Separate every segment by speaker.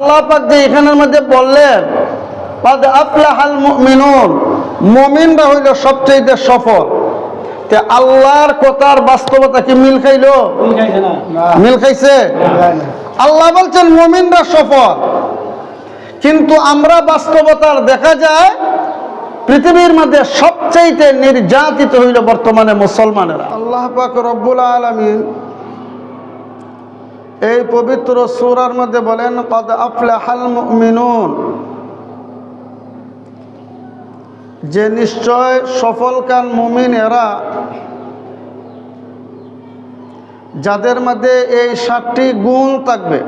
Speaker 1: আল্লাহ এখানের মধ্যে বললেন আফলাহাল হইল সবচেয়ে সফল। তে আল্লাহর কথার বাস্তবতা কি মিল খাইল? মিল খাইছে আল্লাহ বলছেন মমিনরা সফল। কিন্তু আমরা বাস্তবতার দেখা যায় পৃথিবীর মধ্যে সবচেয়ে নির্যাতিত হইল বর্তমানে মুসলমানেরা। আল্লাহ রব্বুল এই পবিত্র সুরার মধ্যে বলেন, কদ আফলাহাল মুমিনুন। যে নিশ্চয় সফলকান মুমিন এরা যাদের মধ্যে এই সাতটি গুণ থাকবে।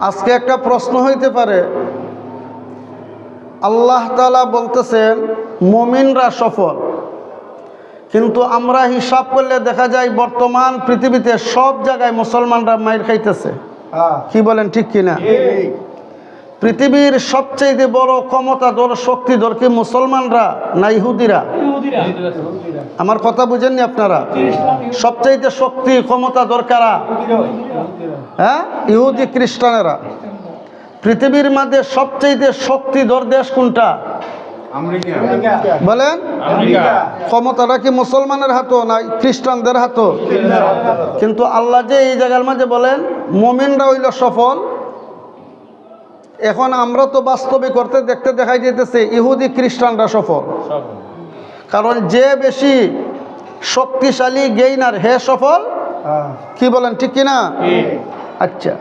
Speaker 1: আজকে একটা প্রশ্ন হইতে পারে। আল্লাহ তালা বলতেছেন, মুমিনরা সফল। কিন্তু আমরা হিসাব করলে দেখা যায় বর্তমান পৃথিবীতে সব জায়গায় মুসলমানরা মাইর খাইতেছে। কি বলেন ঠিক কিনা? পৃথিবীর সবচেয়ে বড় ক্ষমতাধর শক্তিধর কি মুসলমানরা না ইহুদিরা? আমার কথা বুঝেননি আপনারা? সবচাইতে শক্তি ক্ষমতা দরকারা হ্যাঁ? ইহুদি খ্রিস্টানেরা। পৃথিবীর মধ্যে সবচাইতে শক্তিধর দেশ কোনটা? বলেন? ক্ষমতাটা কি মুসলমানের হাতও না খ্রিস্টানদের হাতও? কিন্তু আল্লাহ যে এই জায়গার মাঝে বলেন মোমিনরা হইল সফল। এখন আমরা তো বাস্তবে করতে দেখতে দেখাই যেতেছে ইহুদি খ্রিস্টানরা সফল। কারণ যে বেশি শক্তিশালী গেইনার হে সফল? কি বলেন ঠিক কিনা? আচ্ছা।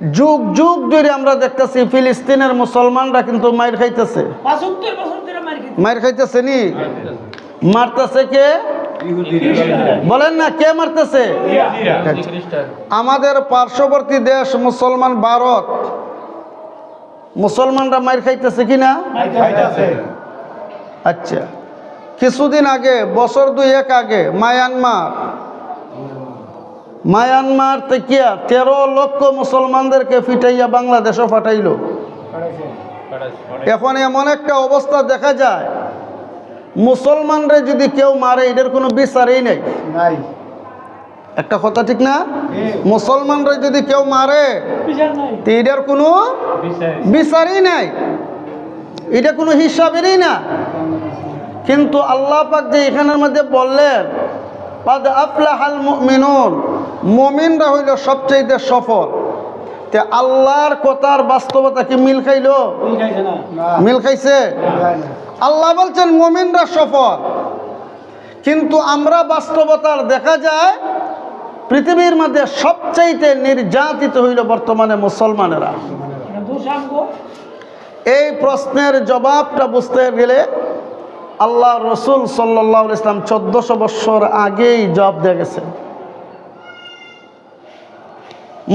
Speaker 1: যুগ যুগ ধরে আমরা দেখতেছি ফিলিস্তিনের মুসলমানরা কিন্তু মায়ের খাইতেছে। মায়ের খাইতেছে। নি? মারতেছে কে? বলেন না কে মারতেছে? আমাদের পার্শ্ববর্তী দেশ মুসলমান ভারত। মুসলমানরা মায়ের খাইতেছে কি না? আচ্ছা। কিছুদিন আগে বছর দুই এক আগে মায়ানমার। মায়ানমার থেকে তেরো লক্ষ মুসলমানদেরকে ফিটাইয়া বাংলাদেশও পাঠাইল। এখন এমন একটা অবস্থা দেখা যায় মুসলমানরা যদি কেউ মারে এটার কোনো বিচারই নেই। একটা কথা ঠিক না? মুসলমানরা যদি কেউ মারে
Speaker 2: বিচার নাই।
Speaker 1: তো এটার কোনো বিচারই নাই। এটা কোনো হিসাবেরই না। কিন্তু আল্লাহ পাক যে এখানের মধ্যে বললেন পাদ আফলাহাল মুমিনুন মুমিনরা হইল সবচেয়ে সফল। তে আল্লাহর কথার বাস্তবতা কি মিল খাইলো? মিল খাইছে আল্লাহ বলছেন মুমিনরা সফল। কিন্তু আমরা বাস্তবতার দেখা যায় পৃথিবীর মধ্যে সবচাইতে নির্যাতিত হইল বর্তমানে মুসলমানেরা। এই প্রশ্নের জবাবটা বুঝতে গেলে আল্লাহ রসুল সাল্লাহ ইসলাম চোদ্দশো বৎসর আগেই জবাব দিয়ে গেছেন।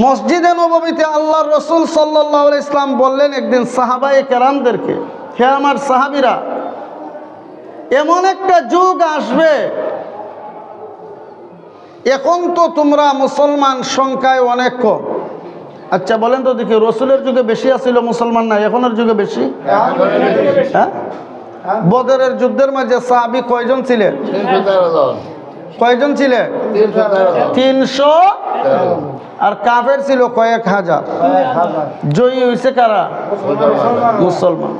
Speaker 1: মসজিদে নবমীতে আল্লাহ রসুল সাল্লাহ ইসলাম বললেন একদিন সাহাবাই কেরামদেরকে, হে আমার সাহাবিরা, এমন একটা যুগ আসবে, এখন তো তোমরা মুসলমান সংখ্যায় অনেক কম। আচ্ছা বলেন তো দেখি, রসুলের যুগে বেশি আছিল, মুসলমান না এখনের যুগে বেশি? হ্যাঁ? বদরের যুদ্ধের মাঝে সাহাবি কয়জন ছিলেন? কয়জন ছিলেন তিনশো? আর কাফের ছিল কয়েক হাজার। জয়ী হয়েছে কারা? মুসলমান।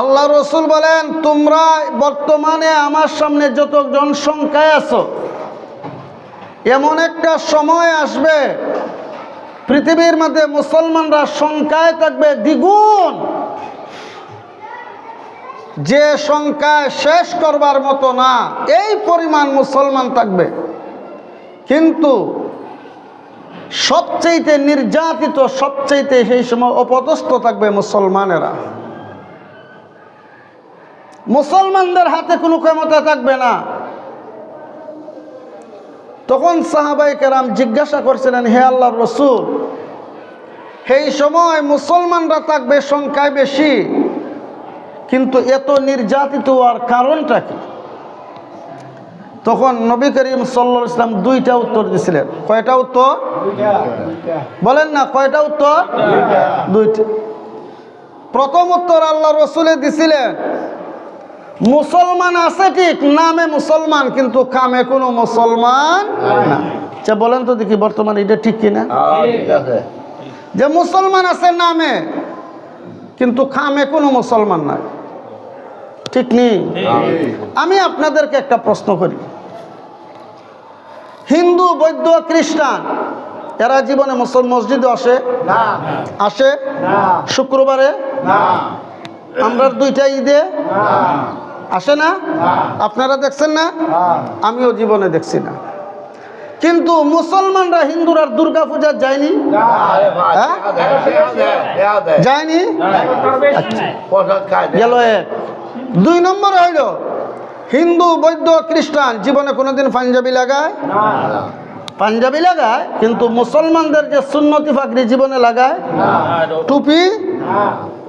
Speaker 1: আল্লাহ রসুল বলেন, তোমরা বর্তমানে আমার সামনে যতজন সংখ্যায় আছো, এমন একটা সময় আসবে, পৃথিবীর মধ্যে মুসলমানরা সংখ্যায় থাকবে দ্বিগুণ। যে সংখ্যায় শেষ করবার মতো না, এই পরিমাণ মুসলমান থাকবে। কিন্তু সবচেয়েতে নির্যাতিত, সবচেয়েতে সেই সময় অপদস্থ থাকবে মুসলমানেরা। মুসলমানদের হাতে কোনো ক্ষমতা থাকবে না। তখন সাহাবাই কেরাম জিজ্ঞাসা করছিলেন, হে আল্লাহ রসুল, সেই সময় মুসলমানরা থাকবে সংখ্যায় বেশি কিন্তু এত নির্যাতিত হওয়ার কারণটা কি? তখন নবী করিম সাল্লা ইসলাম দুইটা উত্তর দিছিলেন। কয়টা উত্তর? বলেন না, কয়টা উত্তর? দুইটা। প্রথম উত্তর আল্লাহ রসুলে দিছিলেন, মুসলমান আছে ঠিক, নামে মুসলমান, কিন্তু কামে কোনো মুসলমান না। আচ্ছা বলেন তো দেখি বর্তমান এটা ঠিক কিনা? যে মুসলমান আছে নামে, কিন্তু খামে কোনো মুসলমান নাই। ঠিক নেই? আমি আপনাদেরকে একটা প্রশ্ন করি। হিন্দু বৌদ্ধ খ্রিস্টান এরা জীবনে মুসল মসজিদে আসে? আসে? শুক্রবারে? আমরা দুইটা ঈদে? আসে না? আপনারা দেখছেন না? আমিও জীবনে দেখছি না। কিন্তু মুসলমানরা হিন্দুরা দুর্গা পূজা যায়নি? হ্যাঁ? যায়নি? গেল এক। দুই নম্বর হইল হিন্দু বৌদ্ধ খ্রিস্টান জীবনে কোনোদিন পাঞ্জাবি লাগায়? পাঞ্জাবি লাগায় কিন্তু মুসলমানদের যে সুন্নতি ফাকরি জীবনে লাগায়? টুপি?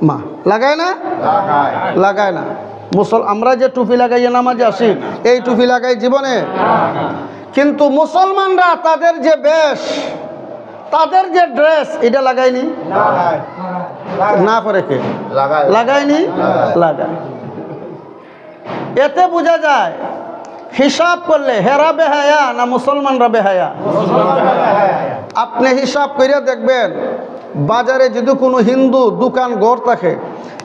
Speaker 1: মা লাগায় না? লাগায়। না। মুসল আমরা যে টুপি লাগাইয়ে নামাজে আসি এই টুপি লাগাই জীবনে? কিন্তু মুসলমানরা তাদের যে বেশ তাদের যে ড্রেস এটা লাগায়নি? না করে কে? লাগায়নি? লাগায়। এতে বোঝা যায় হিসাব করলে হেরা বেহায়া না মুসলমানরা বেহায়া আপনি হিসাব করে দেখবেন বাজারে যদি কোনো হিন্দু দোকান ঘর থাকে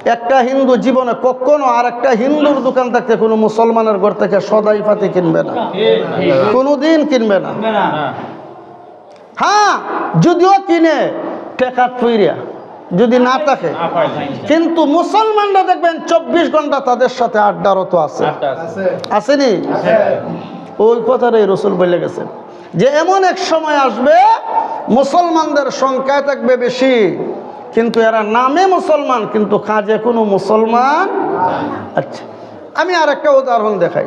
Speaker 1: একটা হিন্দু জীবনে কখনো আর একটা হিন্দুর দোকান থাকতে কোনো মুসলমানের ঘর থেকে সদাই পাতি কিনবে না। কোনো দিন কিনবে না। হ্যাঁ যদিও কিনে টেকাত ফুইরিয়া যদি না থাকে। কিন্তু মুসলমানরা দেখবেন চব্বিশ ঘণ্টা তাদের সাথে আড্ডারত আছে। আসেনি? ওই কথাটাই রসুল বলে গেছেন যে এমন এক সময় আসবে মুসলমানদের সংখ্যা থাকবে বেশি কিন্তু এরা নামে মুসলমান কিন্তু কাজে কোনো মুসলমান আচ্ছা আমি আর একটা উদাহরণ দেখাই।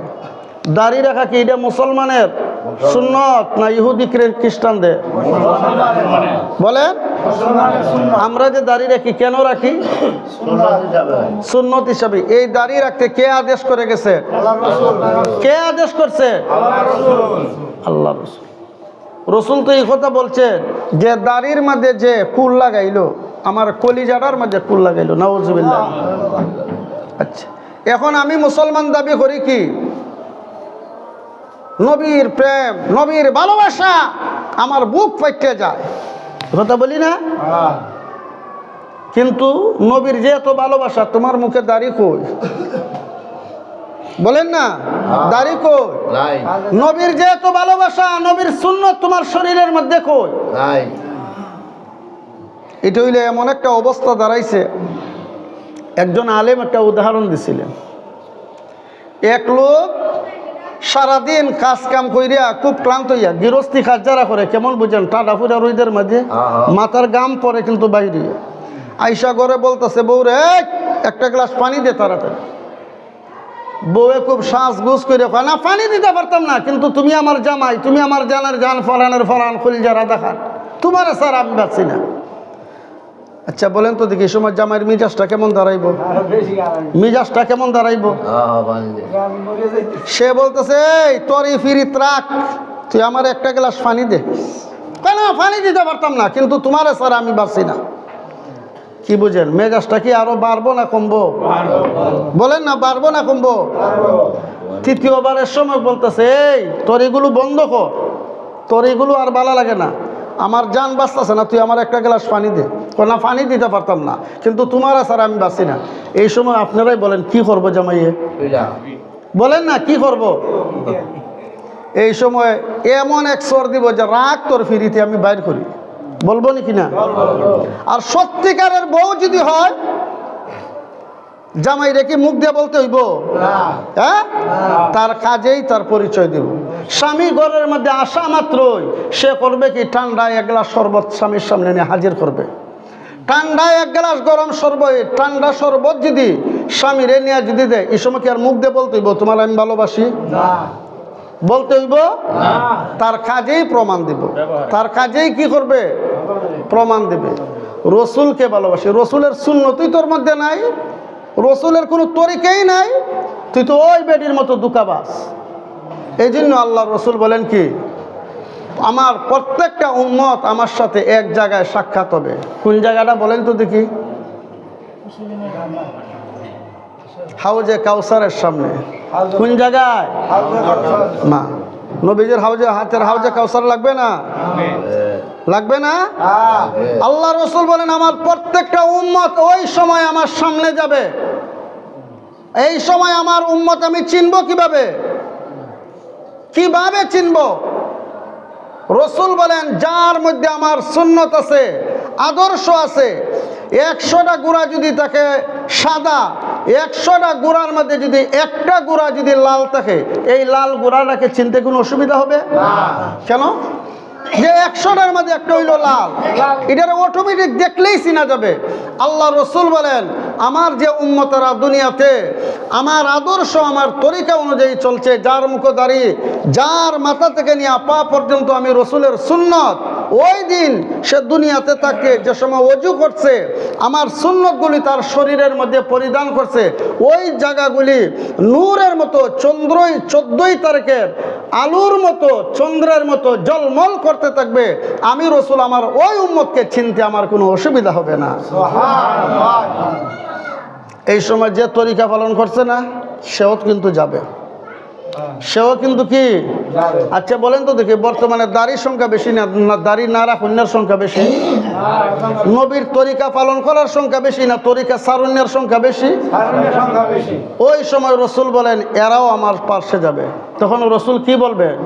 Speaker 1: দাড়ি রাখা কি এটা মুসলমানের? সুন্নত না ইহুদি খ্রি- খ্রিস্টানদের? বলেন। আমরা যে দাড়ি রাখি, কেন রাখি? সুন্নত হিসাবে। এই দাড়ি রাখতে কে আদেশ করে গেছে? কে আদেশ করছে? আল্লাহ রসুল। রসুল তো এই কথা বলছে যে দাড়ির মধ্যে যে কুল লাগাইলো, আমার কলিজাটার মধ্যে কুল লাগাইলো নওয়াজুবিল্লাহ আচ্ছা। এখন আমি মুসলমান দাবি করি কি? নবীর প্রেম নবীর ভালোবাসা আমার বুক ফাইটে যায়। কথা বলি না? কিন্তু নবীর যে এত ভালোবাসা তোমার মুখে দাড়ি কই? বলেন না? দাড়ি কই? নবীর যে এত ভালোবাসা নবীর শূন্য তোমার শরীরের মধ্যে কই? এটা হইলে এমন একটা অবস্থা দাঁড়াইছে। একজন আলেম একটা উদাহরণ দিছিলেন। এক লোক সারাদিন কাজ কাম কইরা খুব ক্লান্ত হইয়া গৃহস্থী কাজ যারা করে কেমন বুঝেন টাটা ফুরা রইদের মাঝে মাথার গাম পরে কিন্তু বাইরে। আইসা ঘরে বলতেছে বউ রে একটা গ্লাস পানি দে তাড়াতাড়ি। বউয়ে খুব শ্বাস গুস করে কয় না পানি দিতে পারতাম না কিন্তু তুমি আমার জামাই তুমি আমার জানার জান ফলানের ফলান খুলজা রাধা খান তোমার স্যার আমি পাচ্ছি না। আচ্ছা বলেন তো দেখি সময় জামাইয়ের মিজাজটা কেমন দাঁড়াইব? মিজাজটা কেমন দাঁড়াইব? সে বলতেছে তরি ফিরি ত্রাক, তুই আমার একটা গ্লাস পানি দে। কেন পানি দিতে পারতাম না, কিন্তু তোমার স্যার আমি পারছি না। কি বুঝেন, মেজাজটা কি আরও বাড়বো না কমবো? বলেন না, বাড়বো না কমবো? তৃতীয়বারের সময় বলতেছে, এই, তোর এগুলো বন্ধ কর, তোর এগুলো আর ভালো লাগে না। আমার যান বাঁচতেছে না তুই আমার একটা গ্লাস পানি দে। না পানি দিতে পারতাম না কিন্তু তোমার স্যার আমি বাঁচি না। এই সময় আপনারাই বলেন কি করব জামাইয়ে? বলেন না কি করব? এই সময় এমন এক সর দিব যে রাগ তোর ফিরিতে আমি বাইর করি। বলব নাকি না আর সত্যিকারের বউ যদি হয় জামাই রেখে মুখ দিয়ে বলতে হইব? হ্যাঁ? তার কাজেই তার পরিচয় দেব। স্বামী ঘরের মধ্যে আসা মাত্রই সে করবে কি? ঠান্ডায় এক গ্লাস শরবত স্বামীর সামনে নিয়ে হাজির করবে। ঠান্ডায় এক গ্লাস গরম শরবত ঠান্ডা শরবত যদি স্বামীরে নিয়ে যদি দেয় এই সময় কি আর মুখ দিয়ে বলতে হইব তোমার আমি ভালোবাসি? বলতে হইব তার কাজেই প্রমাণ দিব। তার কাজেই কি করবে? প্রমাণ দেবে। রসুলকে ভালোবাসি। রসুলের শূন্য তুই তোর মধ্যে নাই। রসুলের কোনো তরিকেই নাই। তুই তো ওই বেডির মতো দুকাবাস এই জন্য আল্লাহ রসুল বলেন কি, আমার প্রত্যেকটা উম্মত আমার সাথে এক জায়গায় সাক্ষাৎ হবে। কোন জায়গাটা বলেন তো দেখি। হাউজে কাউসারের সামনে। কোন জায়গায়? মা, নবীজের হাউজে, হাতের হাউজে কাউসার লাগবে না? লাগবে না? আল্লাহ রসুল বলেন, আমার প্রত্যেকটা উম্মত ওই সময় আমার সামনে যাবে। এই সময় আমার উম্মত আমি চিনব কীভাবে? কীভাবে চিনব? রসুল বলেন যার মধ্যে আমার সুন্নত আছে আদর্শ আছে একশোটা গুড়া যদি থাকে সাদা একশোটা গুড়ার মধ্যে যদি একটা গুড়া যদি লাল থাকে এই লাল গুড়াটাকে চিনতে কোনো অসুবিধা হবে? কেন? যে একশোটার মধ্যে একটা হইল লাল। এটার অটোমেটিক দেখলেই চিনা যাবে। আল্লাহ রসুল বলেন, আমার যে উন্মতরা দুনিয়াতে, আমার আদর্শ, আমার তরিকা অনুযায়ী চলছে, যার মুখদারি যার মাথা থেকে নিয়ে পা পর্যন্ত আমি রসুলের সুন্নত ওই দিন সে দুনিয়াতে তাকে যে সময় অজু করছে আমার সুন্নতগুলি তার শরীরের মধ্যে পরিধান করছে ওই জায়গাগুলি নূরের মতো চন্দ্রই চোদ্দই তারিখের আলুর মতো চন্দ্রের মতো জলমল করতে থাকবে। আমি রসুল আমার ওই উম্মতকে চিনতে আমার কোনো অসুবিধা হবে না। এই সময় যে তরিকা পালন করছে না সেও কিন্তু যাবে। সেও কিন্তু কি? আচ্ছা বলেন তো দেখি বর্তমানে দাড়ির সংখ্যা বেশি না দাড়ি না রাখন্যার সংখ্যা বেশি? নবীর তরিকা পালন করার সংখ্যা বেশি না তরিকা সারণ্যের সংখ্যা বেশি? ওই সময় রসুল বলেন এরাও আমার পার্শ্বে যাবে। তখন রসুল কি বলবেন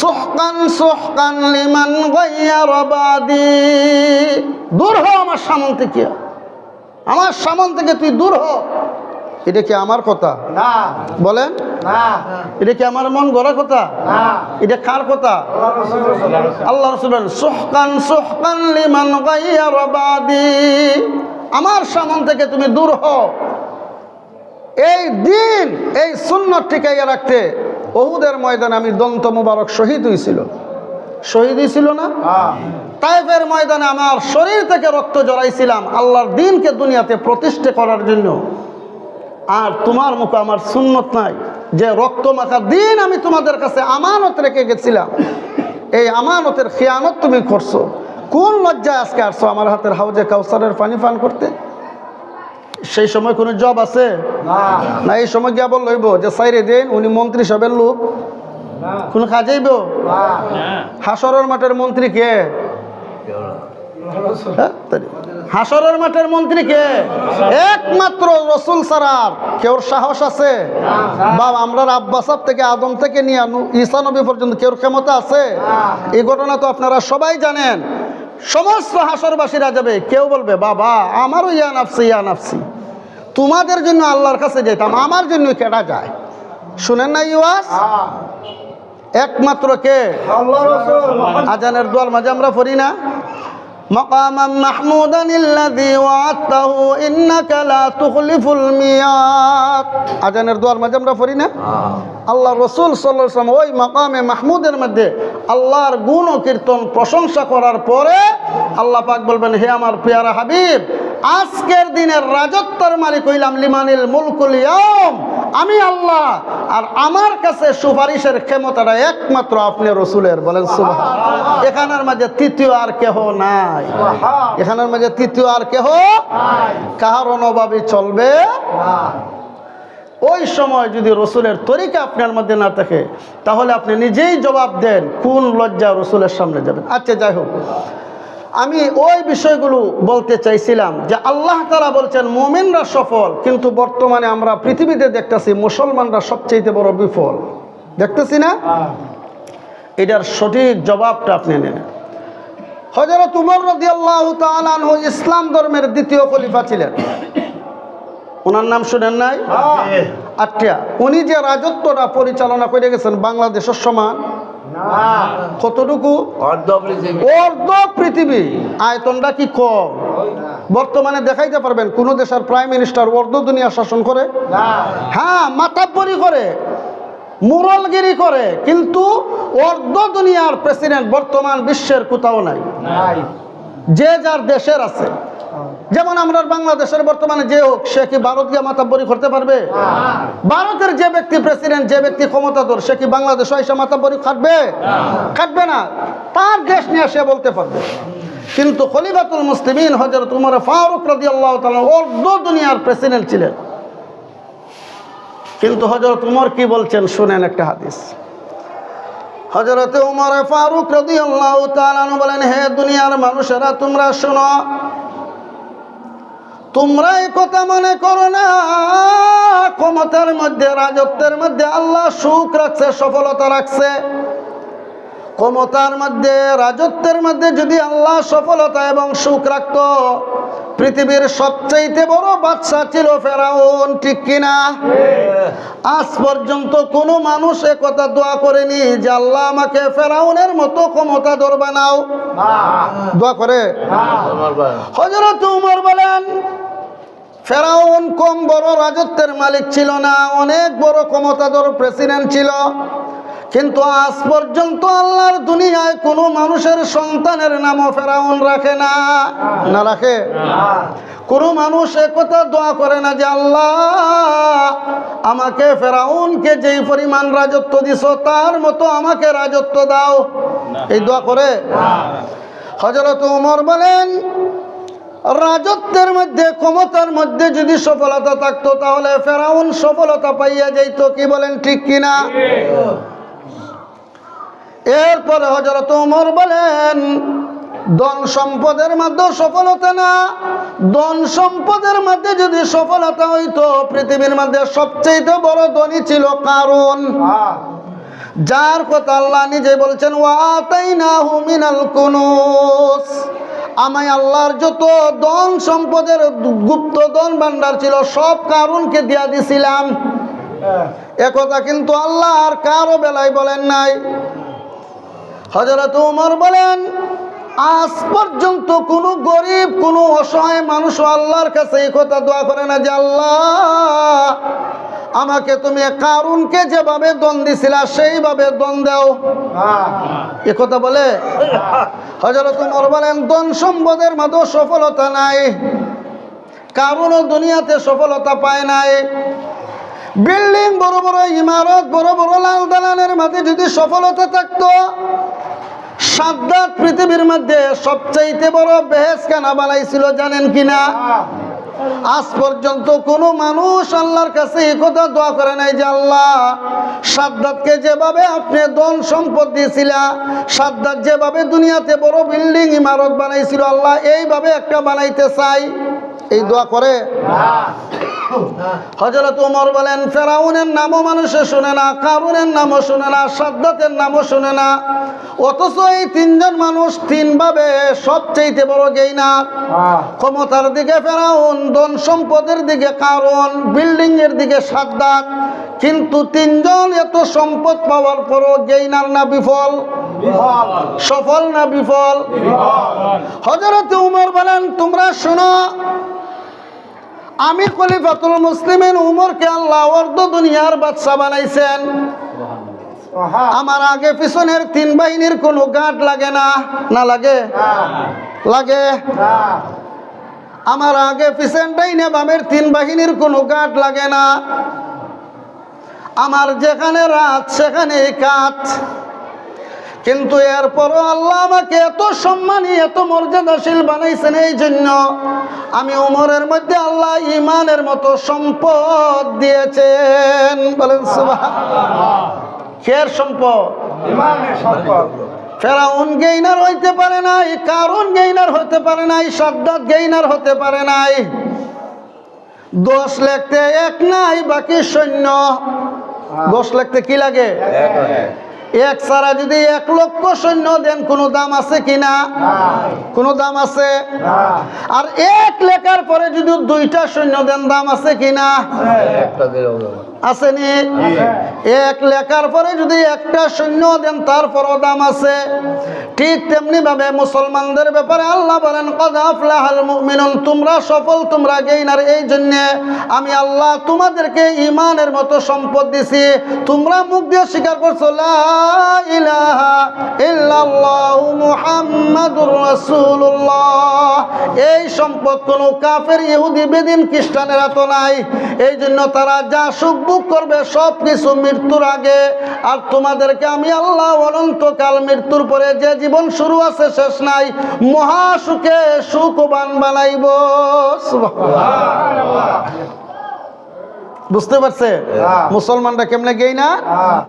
Speaker 1: সুহকান সুহকান লিমান গাইয়ার বাদি দূর হ আমার সামন থেকে। আমার সামন থেকে তুই দূর হ। এটা কি আমার কথা? বলেন। এটা কি আমার মন গড়া কথা? এটা কার কথা? আল্লাহ রসুল বলেন সুহকান সুহকান লিমান আমার সামন থেকে তুমি দূর হও। এই দিন এই সুন্নত টিকাইয়া রাখতে ওহুদের ময়দানে আমি দন্ত মুবারক শহীদ হয়েছিল শহীদ হয়েছিল না। তাইফের ময়দানে আমার শরীর থেকে রক্ত জড়াইছিলাম আল্লাহর দিনকে দুনিয়াতে প্রতিষ্ঠা করার জন্য। আর তোমার মুখে আমার সুন্নত নাই। যে রক্ত মাখা দিন আমি তোমাদের কাছে আমানত রেখে গেছিলাম। এই আমানতের খেয়ানত তুমি করছ। কোন লজ্জায় আজকে আসছো আমার হাতের হাউজে কাউসারের পানি পান করতে? সেই সময় কোনো জব আছে? না। এই সময় গিয়া বল লইব। যে সাইরে দিন উনি মন্ত্রী সবের লোক। কোন কাজেইব হাসরের মাঠের মন্ত্রী কে? হ্যাঁ। হাসরের মাঠের মন্ত্রী কে? একমাত্র রসুল সারার। কেউর সাহস আছে? বাবা আমরা আব্বাসাব থেকে আদম থেকে নিয়ে নু- ঈসা নবী পর্যন্ত কেউর ক্ষমতা আছে? এই ঘটনা তো আপনারা সবাই জানেন। সমস্ত হাসরবাসীরা যাবে কেউ বলবে বাবা আমারও ইয়া নাফসি ইয়া নাফসি। তোমাদের জন্য আল্লাহর কাছে যেতাম আমার জন্য কেটা যায়? শুনেন না ইউয়াস একমাত্র কে? আজানের দোয়ার মাঝে আমরা পড়ি না? مقاما محمودا الذي وعدته انك لا تخلف الميعاد আজানের দোয়ার মাঝে আমরা পড়ি না আল্লাহ রসুল সাল্লাম ওই মাকামে মাহমুদের মধ্যে আল্লাহর গুণ ও কীর্তন প্রশংসা করার পরে আল্লাহ পাক বলবেন হে আমার পেয়ারা হাবিব আজকের দিনের রাজত্বর মালিক হইলাম লিমানিল মুলকুল ইয়াম আমি আল্লাহ আর আমার কাছে সুপারিশের ক্ষমতাটা একমাত্র আপনি রসুলের বলেন সুবাহ এখানের মাঝে তৃতীয় আর কেহ নাই। এখানের মাঝে তৃতীয় আর কেহ কাহার অনভাবে চলবে ওই সময় যদি রসুলের তরিকা আপনার মধ্যে না থাকে তাহলে আপনি নিজেই জবাব দেন কোন লজ্জা রসুলের সামনে যাবেন। আচ্ছা যাই হোক। আমি ওই বিষয়গুলো বলতে চাইছিলাম যে আল্লাহ তারা বলছেন মোমেনরা সফল কিন্তু বর্তমানে আমরা পৃথিবীতে দেখতেছি মুসলমানরা সবচেয়ে বড় বিফল। দেখতেছি না? এটার সঠিক জবাবটা আপনি নেন। হজরত উমর রদি আল্লাহ তালু ইসলাম ধর্মের দ্বিতীয় খলিফা ছিলেন। ওনার নাম শুনেন নাই? আচ্ছা উনি যে রাজত্বটা পরিচালনা করে গেছেন বাংলাদেশের সমান কতটুকু? অর্ধ পৃথিবী। আয়তনটা কি কম? বর্তমানে দেখাইতে পারবেন কোন দেশের প্রাইম মিনিস্টার অর্ধ দুনিয়া শাসন করে। হ্যাঁ মাতাব্বরি করে মুরলগিরি করে কিন্তু অর্ধ দুনিয়ার প্রেসিডেন্ট বর্তমান বিশ্বের কোথাও নাই। যে যার দেশের আছে। যেমন আমরা বাংলাদেশের বর্তমানে যে হোক, সে কি ভারত গিয়ে মাতাব্বরি করতে পারবে? ভারতের যে ব্যক্তি প্রেসিডেন্ট যে ব্যক্তি ক্ষমতাধর, সে কি বাংলাদেশ এসে মাতাব্বরি খাটবে? খাটবে না। তার দেশ নিয়ে সে বলতে পারবে। কিন্তু খলিফাতুল মুসলিমিন হজরত উমর ফারুক রাজি আল্লাহ অর্ধ দুনিয়ার প্রেসিডেন্ট ছিলেন। কিন্তু হজরত উমর কি বলছেন? শুনেন একটা হাদিস। হজরতে উমর ফারুক রদি আল্লাহ বলেন, হে দুনিয়ার মানুষেরা, তোমরা শোনো তোমরা এই কথা মনে করো না। ক্ষমতার মধ্যে, রাজত্বের মধ্যে আল্লাহ সুখ রাখছে, সফলতা রাখছে। ক্ষমতার মধ্যে, রাজত্বের মধ্যে যদি আল্লাহ সফলতা এবং সুখ রাখত, পৃথিবীর সবচাইতে বড় বাদশা ছিল ফেরাউন, ঠিক কিনা? আজ পর্যন্ত কোনো মানুষ কথা দোয়া করেনি যে, আল্লাহ আমাকে ফেরাউনের মতো ক্ষমতা ধর বানাও। দোয়া করে। হজরত উমর বলেন, ফেরাউন কম বড় রাজত্বের মালিক ছিল না, অনেক বড় ক্ষমতাধর প্রেসিডেন্ট ছিল। কিন্তু আজ পর্যন্ত আল্লাহর দুনিয়ায় কোনো মানুষের সন্তানের নামও ফেরাউন রাখে না। না রাখে? কোনো মানুষ একথা দোয়া করে না যে, আল্লাহ, আমাকে ফেরাউনকে যেই পরিমাণ রাজত্ব দিছ, তার মতো আমাকে রাজত্ব দাও। এই দোয়া করে? হজরত উমর বলেন, রাজত্বের মধ্যে, ক্ষমতার মধ্যে যদি সফলতা থাকতো, তাহলে ফেরাউন সফলতা পাইয়া যাইত। কি বলেন, ঠিক কিনা? এরপরে হজরত উমর বলেন ধন সম্পদের মধ্যে সফলতা না। ধন সম্পদের মধ্যে যদি সফলতা হইতো পৃথিবীর মধ্যে সবচেয়ে বড় ধনী ছিল কারণ যার কথা আল্লাহ নিজে বলছেন ওয়াতাই না মিনাল কুনুস। আমায় আল্লাহর যত ধন সম্পদের গুপ্ত ধন ভান্ডার ছিল সব কারণকে দিয়া দিছিলাম। একথা কিন্তু আল্লাহ আর কারও বেলায় বলেন নাই। হজরত উমর বলেন আজ পর্যন্ত কোনো গরিব কোনো অসহায় মানুষ আল্লাহর কাছে এই কথা দোয়া করে না যে আল্লাহ আমাকে তুমি কারুনকে যেভাবে দন দিছিলা সেইভাবে দন দাও। এ কথা বলে? হজরত উমর বলেন দন সম্পদের মতো সফলতা নাই। কারুনও দুনিয়াতে সফলতা পায় নাই। বিল্ডিং বড় বড় ইমারত, বড় বড় লাল দালানের মাঝে যদি সফলতা থাকতো, সাদ্দাত পৃথিবীর মধ্যে সবচাইতে বড় বেহেসখানা বানাইছিল জানেন কিনা? আজ পর্যন্ত কোনো মানুষ আল্লাহর কাছে এই কথা দোয়া করে নাই যে, আল্লাহ, সাদ্দাতকে যেভাবে আপনি ধন সম্পদ দিয়েছিলা, সাদ্দাত যেভাবে দুনিয়াতে বড় বিল্ডিং, ইমারত বানাইছিল, আল্লাহ এইভাবে একটা বানাইতে চাই। এই দোয়া করে। হজরত উমর বলেন, ফেরাউনের নামও মানুষে শুনে না, কারুনের নামও শুনে না, সাদ্দাতের নামও শুনে না। অথচ এই তিনজন মানুষ তিনভাবে সবচেয়ে বড় গেইনার ক্ষমতার দিকে ফেরাউন, ধন সম্পদের দিকে কারণ বিল্ডিং এর দিকে সাদ্দাত। কিন্তু তিনজন এত সম্পদ পাওয়ার পরও গেইনার না বিফল। সফল না বিফল। হজরত উমর বলেন, তোমরা শোনো আমি খলিফাতুল মুসলিমের উমরকে আল্লাহ অর্ধ দুনিয়ার বাদশা বানাইছেন। আমার আগে পিছনের তিন বাহিনীর কোনো গাঁট লাগে না? না লাগে? লাগে? আমার আগে পিছন ডাইনে বামের তিন বাহিনীর কোনো গাঁট লাগে না? আমার যেখানে রাত সেখানে কাত কিন্তু এরপরও আল্লাহ আমাকে এত সম্মানী এত মর্যাদাশীল বানাইছেন এই জন্য আমি উমরের মধ্যে আল্লাহ ইমানের মতো সম্পদ দিয়েছেন। বলেন। খের সম্পদ? ফেরাউন গেইনার হইতে পারে নাই কারণ গেইনার হতে পারে নাই সাদ্দাত গেইনার হতে পারে নাই। দোষ লিখতে এক নাই বাকি সৈন্য। দোষ লিখতে কি লাগে। এক ছাড়া যদি এক লক্ষ সৈন্য দেন কোনো দাম আছে কিনা কোনো দাম আছে? আর এক লেখার পরে যদি দুইটা সৈন্য দেন দাম আছে কিনা আসেনি? এক লেখার পরে যদি একটা সৈন্য দেন তারপরও দাম আছে। ঠিক তেমনি ভাবে মুসলমানদের ব্যাপারে আল্লাহ বলেন কদ আফলাহাল তোমরা সফল তোমরা গেইনার এই জন্য আমি আল্লাহ তোমাদেরকে ইমানের মতো সম্পদ দিছি। তোমরা মুখ দিয়ে স্বীকার করছ রাসূলুল্লাহ এই সম্পদ কোনো কাফের ইহুদি বেদিন খ্রিস্টানেরা তো নাই। এই জন্য তারা যা সুখ বুক করবে সব কিছু মৃত্যুর আগে। আর তোমাদেরকে আমি আল্লাহ অনন্তকাল মৃত্যুর পরে যে জীবন শুরু আছে শেষ নাই মহাসুখে সুখবান বানাইব। বুঝতে পারছে মুসলমানরা কেমনে গেই না?